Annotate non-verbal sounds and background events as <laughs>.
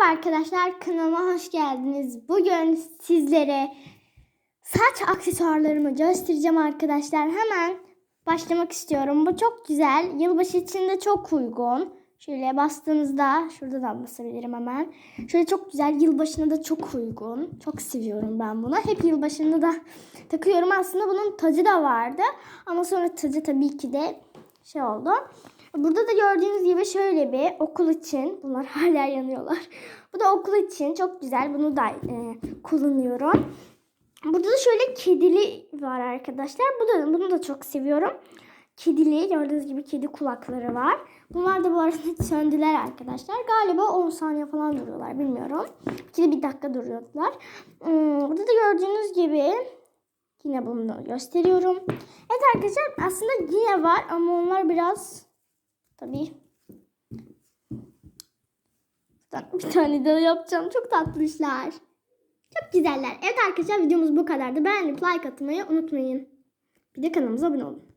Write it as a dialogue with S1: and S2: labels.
S1: Merhaba arkadaşlar kanalıma hoş geldiniz. Bugün sizlere saç aksesuarlarımı göstereceğim arkadaşlar. Hemen başlamak istiyorum. Bu çok güzel. Yılbaşı için de çok uygun. Şöyle bastığınızda şuradan basabilirim hemen. Şöyle çok güzel. Yılbaşına da çok uygun. Çok seviyorum ben bunu. Hep yılbaşında da <laughs> takıyorum. Aslında bunun tacı da vardı. Ama sonra tacı tabii ki de şey oldu. Burada da gördüğünüz gibi şöyle bir okul için. Bunlar <laughs> hala yanıyorlar. Bu da okul için çok güzel. Bunu da e, kullanıyorum. Burada da şöyle kedili var arkadaşlar. Bu da bunu da çok seviyorum. Kedili gördüğünüz gibi kedi kulakları var. Bunlar da bu arada <laughs> söndüler arkadaşlar. Galiba 10 saniye falan duruyorlar bilmiyorum. İkide bir dakika duruyorlar. Hmm, Burada da gördüğünüz gibi yine bunu gösteriyorum. Evet arkadaşlar aslında yine var ama onlar biraz tabii bir tane daha yapacağım. Çok tatlışlar. Çok güzeller. Evet arkadaşlar videomuz bu kadardı. Beğenip like atmayı unutmayın. Bir de kanalımıza abone olun.